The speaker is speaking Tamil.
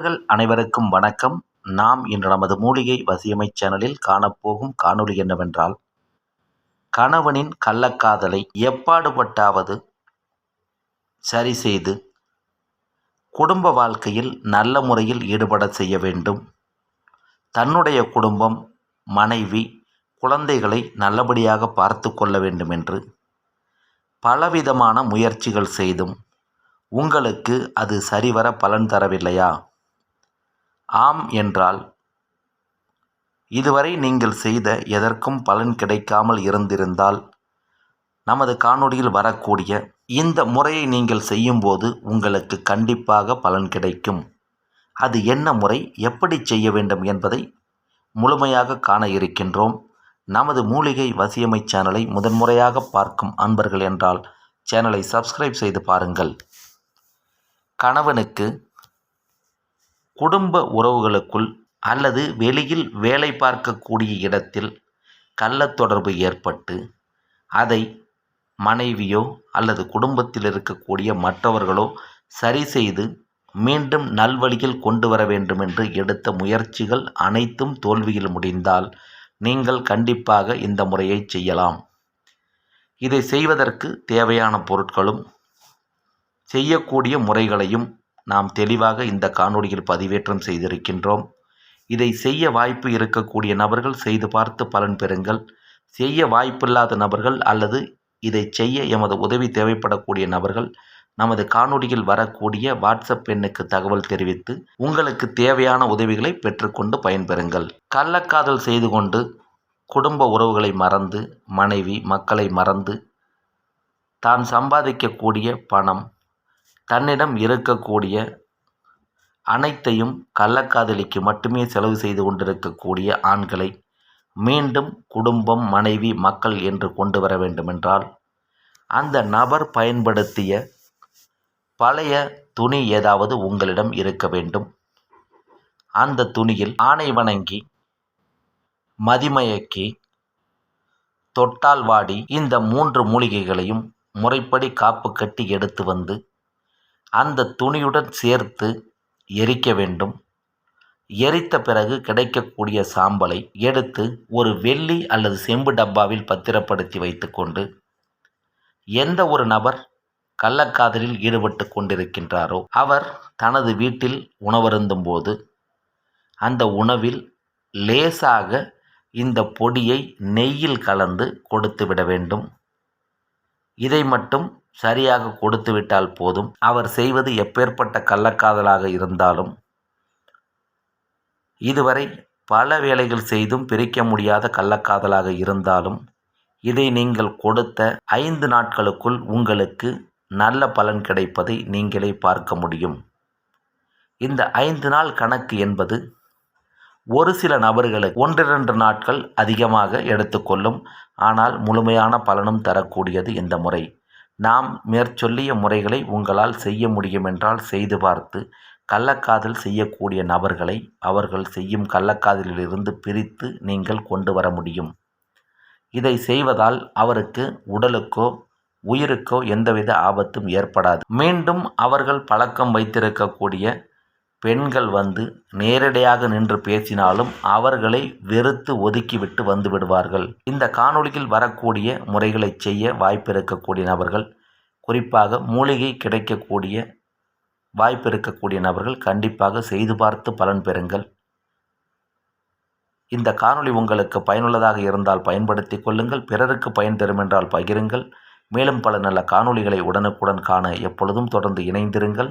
நண்பர்கள் அனைவருக்கும் வணக்கம். நாம் இன்று நமது மூலிகை வசியமை சேனலில் காணப்போகும் காணொளி என்னவென்றால் கணவனின் கள்ளக்காதலை எப்பாடுபட்டாவது சரி செய்து குடும்ப வாழ்க்கையில் நல்ல முறையில் ஈடுபட செய்ய வேண்டும். தன்னுடைய குடும்பம் மனைவி குழந்தைகளை நல்லபடியாக பார்த்து கொள்ள வேண்டும் என்று பலவிதமான முயற்சிகள் செய்தும் உங்களுக்கு அது சரிவர பலன் தரவில்லையா? ஆம் என்றால் இதுவரை நீங்கள் செய்த எதற்கும் பலன் கிடைக்காமல் இருந்திருந்தால் நமது காணொளியில் வரக்கூடிய இந்த முறையை நீங்கள் செய்யும்போது உங்களுக்கு கண்டிப்பாக பலன் கிடைக்கும். அது என்ன முறை எப்படி செய்ய வேண்டும் என்பதை முழுமையாக காண இருக்கின்றோம். நமது மூலிகை வசியமை சேனலை முதன்முறையாக பார்க்கும் அன்பர்கள் என்றால் சேனலை சப்ஸ்கிரைப் செய்து பாருங்கள். கணவனுக்கு குடும்ப உறவுகளுக்குள் அல்லது வெளியில் வேலை பார்க்கக்கூடிய இடத்தில் கள்ள தொடர்பு ஏற்பட்டு அதை மனைவியோ அல்லது குடும்பத்தில் இருக்கக்கூடிய மற்றவர்களோ சரி செய்து மீண்டும் நல்வழியில் கொண்டு வர வேண்டும் என்று எடுத்த முயற்சிகள் அனைத்தும் தோல்வியில் முடிந்தால் நீங்கள் கண்டிப்பாக இந்த முறையை செய்யலாம். இதை செய்வதற்கு தேவையான பொருட்களும் செய்யக்கூடிய முறைகளையும் நாம் தெளிவாக இந்த காணொளியில் பதிவேற்றம் செய்திருக்கின்றோம். இதை செய்ய வாய்ப்பு இருக்கக்கூடிய நபர்கள் செய்து பார்த்து பலன் பெறுங்கள். செய்ய வாய்ப்பில்லாத நபர்கள் அல்லது இதை செய்ய எமது உதவி தேவைப்படக்கூடிய நபர்கள் நமது காணொளியில் வரக்கூடிய வாட்ஸ்அப் எண்ணுக்கு தகவல் தெரிவித்து உங்களுக்கு தேவையான உதவிகளை பெற்றுக்கொண்டு பயன்பெறுங்கள். கள்ளக்காதல் செய்து கொண்டு குடும்ப உறவுகளை மறந்து மனைவி மக்களை மறந்து தான் சம்பாதிக்கக்கூடிய பணம் தன்னிடம் இருக்கக்கூடிய அனைத்தையும் கள்ளக்காதலிக்கு மட்டுமே செலவு செய்து கொண்டிருக்கக்கூடிய ஆண்களை மீண்டும் குடும்பம் மனைவி மக்கள் என்று கொண்டு வர வேண்டுமென்றால் அந்த நபர் பயன்படுத்திய பழைய துணி ஏதாவது உங்களிடம் இருக்க வேண்டும். அந்த துணியில் ஆணை வணங்கி மதிமயக்கி தொட்டால் வாடி இந்த மூன்று மூலிகைகளையும் முறைப்படி காப்பு கட்டி எடுத்து வந்து அந்த துணியுடன் சேர்த்து எரிக்க வேண்டும். எரித்த பிறகு கிடைக்கக்கூடிய சாம்பலை எடுத்து ஒரு வெள்ளி அல்லது செம்பு டப்பாவில் பத்திரப்படுத்தி வைத்துக்கொண்டு எந்த ஒரு நபர் கள்ளக்காதலில் ஈடுபட்டு கொண்டிருக்கின்றாரோ அவர் தனது வீட்டில் உணவருந்தும் போது அந்த உணவில் லேசாக இந்த பொடியை நெய்யில் கலந்து கொடுத்து விட வேண்டும். இதை மட்டும் சரியாக கொடுத்துவிட்டால் போதும். அவர் செய்வது எப்பேற்பட்ட கள்ளக்காதலாக இருந்தாலும் இதுவரை பல வேலைகள் செய்தும் பிரிக்க முடியாத கள்ளக்காதலாக இருந்தாலும் இதை நீங்கள் கொடுத்த ஐந்து நாட்களுக்குள் உங்களுக்கு நல்ல பலன் கிடைப்பதை நீங்களே பார்க்க முடியும். இந்த ஐந்து நாள் கணக்கு என்பது ஒரு சில நபர்களுக்கு ஒன்றிரண்டு நாட்கள் அதிகமாக எடுத்துக்கொள்ளும் ஆனால் முழுமையான பலனும் தரக்கூடியது இந்த முறை. நாம் மேற்சொல்லிய முறைகளை உங்களால் செய்ய முடியுமென்றால் செய்து பார்த்து கள்ளக்காதல் செய்யக்கூடிய நபர்களை அவர்கள் செய்யும் கள்ளக்காதலிலிருந்து பிரித்து நீங்கள் கொண்டு வர முடியும். இதை செய்வதால் அவருக்கு உடலுக்கோ உயிருக்கோ எந்தவித ஆபத்தும் ஏற்படாது. மீண்டும் அவர்கள் பழக்கம் வைத்திருக்கக்கூடிய பெண்கள் வந்து நேரடியாக நின்று பேசினாலும் அவர்களை வெறுத்து ஒதுக்கிவிட்டு வந்து விடுவார்கள். இந்த காணொளியில் வரக்கூடிய முறைகளை செய்ய வாய்ப்பிருக்கக்கூடிய நபர்கள் குறிப்பாக மூலிகை கிடைக்கக்கூடிய வாய்ப்பிருக்கக்கூடிய நபர்கள் கண்டிப்பாக செய்து பார்த்து பலன் பெறுங்கள். இந்த காணொளி உங்களுக்கு பயனுள்ளதாக இருந்தால் பயன்படுத்தி கொள்ளுங்கள். பிறருக்கு பயன் தரும் என்றால் பகிருங்கள். மேலும் பல நல்ல காணொளிகளை உடனுக்குடன் காண எப்பொழுதும் தொடர்ந்து இணைந்திருங்கள்.